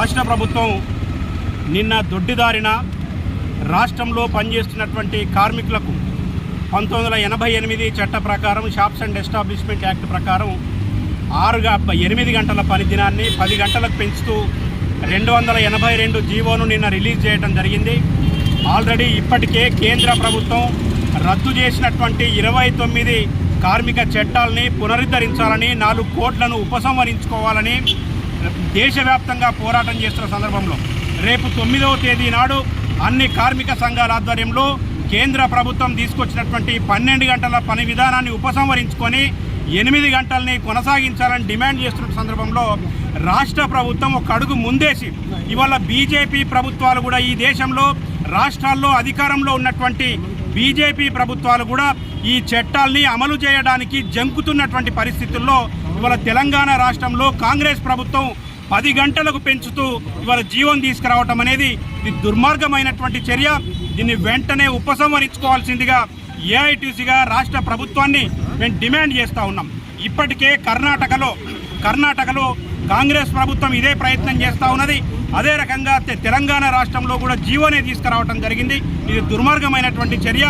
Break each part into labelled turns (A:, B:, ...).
A: రాష్ట్ర ప్రభుత్వం నిన్న దొడ్డిదారిన రాష్ట్రంలో పనిచేస్తున్నటువంటి కార్మికులకు పంతొమ్మిది వందల ఎనభై ఎనిమిది చట్ట ప్రకారం షాప్స్ అండ్ ఎస్టాబ్లిష్మెంట్ యాక్ట్ ప్రకారం ఆరుగా ఎనిమిది గంటల పని దినాన్ని పది గంటలకు పెంచుతూ రెండు వందల ఎనభై రెండు జీవోను నిన్న రిలీజ్ చేయడం జరిగింది. ఆల్రెడీ ఇప్పటికే కేంద్ర ప్రభుత్వం రద్దు చేసినటువంటి ఇరవై తొమ్మిది కార్మిక చట్టాలని పునరుద్ధరించాలని నాలుగు కోట్లను ఉపసంహరించుకోవాలని దేశవ్యాప్తంగా పోరాటం చేస్తున్న సందర్భంలో రేపు తొమ్మిదవ తేదీ నాడు అన్ని కార్మిక సంఘాల ఆధ్వర్యంలో కేంద్ర ప్రభుత్వం తీసుకొచ్చినటువంటి పన్నెండు గంటల పని విధానాన్ని ఉపసంహరించుకొని ఎనిమిది గంటల్ని కొనసాగించాలని డిమాండ్ చేస్తున్న సందర్భంలో రాష్ట్ర ప్రభుత్వం ఒక అడుగు ముందేసి ఇవాళ బీజేపీ ప్రభుత్వాలు కూడా ఈ దేశంలో రాష్ట్రాల్లో అధికారంలో ఉన్నటువంటి బీజేపీ ప్రభుత్వాలు కూడా ఈ చట్టాల్ని అమలు చేయడానికి జంకుతున్నటువంటి పరిస్థితుల్లో ఇవాళ తెలంగాణ రాష్ట్రంలో కాంగ్రెస్ ప్రభుత్వం పది గంటలకు పెంచుతూ ఇవాళ జీవం తీసుకురావటం అనేది ఇది దుర్మార్గమైనటువంటి చర్య. దీన్ని వెంటనే ఉపసంహరించుకోవాల్సిందిగా ఏఐటీసీగా రాష్ట్ర ప్రభుత్వాన్ని మేము డిమాండ్ చేస్తూ ఉన్నాం. ఇప్పటికే కర్ణాటకలో కర్ణాటకలో కాంగ్రెస్ ప్రభుత్వం ఇదే ప్రయత్నం చేస్తూ ఉన్నది. అదే రకంగా తెలంగాణ రాష్ట్రంలో కూడా జీవోనే తీసుకురావటం జరిగింది. ఇది దుర్మార్గమైనటువంటి చర్య.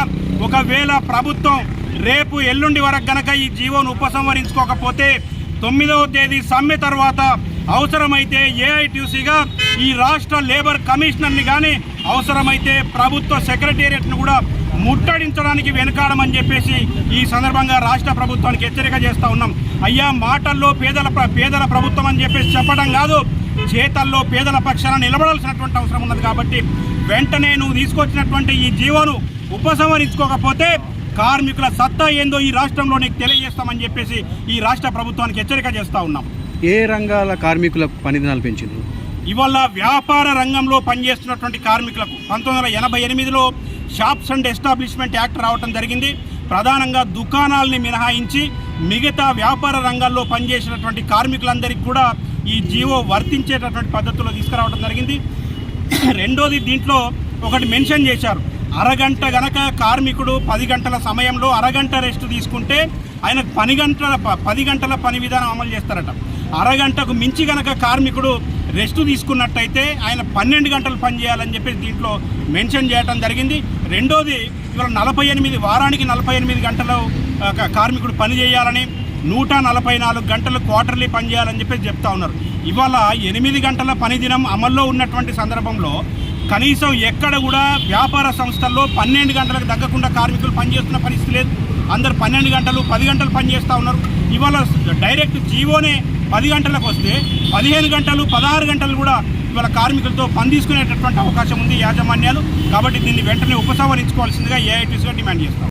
A: ఒకవేళ ప్రభుత్వం రేపు ఎల్లుండి వరకు గనక ఈ జీవోను ఉపసంహరించుకోకపోతే తొమ్మిదవ తేదీ సమ్మె తర్వాత అవసరమైతే ఏఐటీసీగా ఈ రాష్ట్ర లేబర్ కమిషనర్ని కానీ అవసరమైతే ప్రభుత్వ సెక్రటేరియట్ను కూడా ముట్టడించడానికి వెనుకాడమని చెప్పేసి ఈ సందర్భంగా రాష్ట్ర ప్రభుత్వానికి హెచ్చరిక చేస్తా ఉన్నాం. అయ్యా మాటల్లో పేదల ప్ర- పేదల ప్రభుత్వం అని చెప్పేసి చెప్పడం కాదు చేతల్లో పేదల పక్షాన నిలబడాల్సినటువంటి అవసరం ఉన్నది కాబట్టి వెంటనే నువ్వు తీసుకొచ్చినటువంటి ఈ జీవోను ఉపసంహరించుకోకపోతే కార్మికుల సత్తా ఏందో ఈ రాష్ట్రంలో నీకు తెలియజేస్తామని చెప్పేసి ఈ రాష్ట్ర ప్రభుత్వానికి హెచ్చరిక చేస్తా ఉన్నాం.
B: ఏ రంగాల కార్మికుల పని దినాలు పెంచింది
A: ఇవాళ వ్యాపార రంగంలో పనిచేస్తున్నటువంటి కార్మికులకు పంతొమ్మిది వందల ఎనభై ఎనిమిదిలో షాప్స్ అండ్ ఎస్టాబ్లిష్మెంట్ యాక్ట్ రావటం జరిగింది. ప్రధానంగా దుకాణాలని మినహాయించి మిగతా వ్యాపార రంగాల్లో పనిచేసినటువంటి కార్మికులందరికీ కూడా ఈ జీవో వర్తించేటటువంటి పద్ధతిలో తీసుకురావడం జరిగింది. రెండోది దీంట్లో ఒకటి మెన్షన్ చేశారు. అరగంట గనక కార్మికుడు పది గంటల సమయంలో అరగంట రెస్ట్ తీసుకుంటే ఆయన పని గంటల ప- పది గంటల పని విధానం అమలు చేస్తారట. అరగంటకు మించి గనక కార్మికుడు రెస్ట్ తీసుకున్నట్టయితే ఆయన పన్నెండు గంటలు పని చేయాలని చెప్పేసి దీంట్లో మెన్షన్ చేయడం జరిగింది. రెండోది ఇవాళ నలభై ఎనిమిది వారానికి నలభై ఎనిమిది గంటలు కార్మికుడు పని చేయాలని నూట నలభై నాలుగు గంటలు క్వార్టర్లీ పని చేయాలని చెప్పేసి చెప్తా ఉన్నారు. ఇవాళ ఎనిమిది గంటల పని దినం అమల్లో ఉన్నటువంటి సందర్భంలో కనీసం ఎక్కడ కూడా వ్యాపార సంస్థల్లో పన్నెండు గంటలకు తగ్గకుండా కార్మికులు పనిచేస్తున్న పరిస్థితి లేదు. అందరు పన్నెండు గంటలు పది గంటలు పనిచేస్తూ ఉన్నారు. ఇవాళ డైరెక్ట్ జీవోనే పది గంటలకు వస్తే పదిహేను గంటలు పదహారు గంటలు కూడా ఇవాళ కార్మికులతో పని తీసుకునేటటువంటి అవకాశం ఉంది యాజమాన్యాలు. కాబట్టి దీన్ని వెంటనే ఉపసంహరించుకోవాల్సిందిగా ఏఐటీసీగా డిమాండ్ చేస్తాం.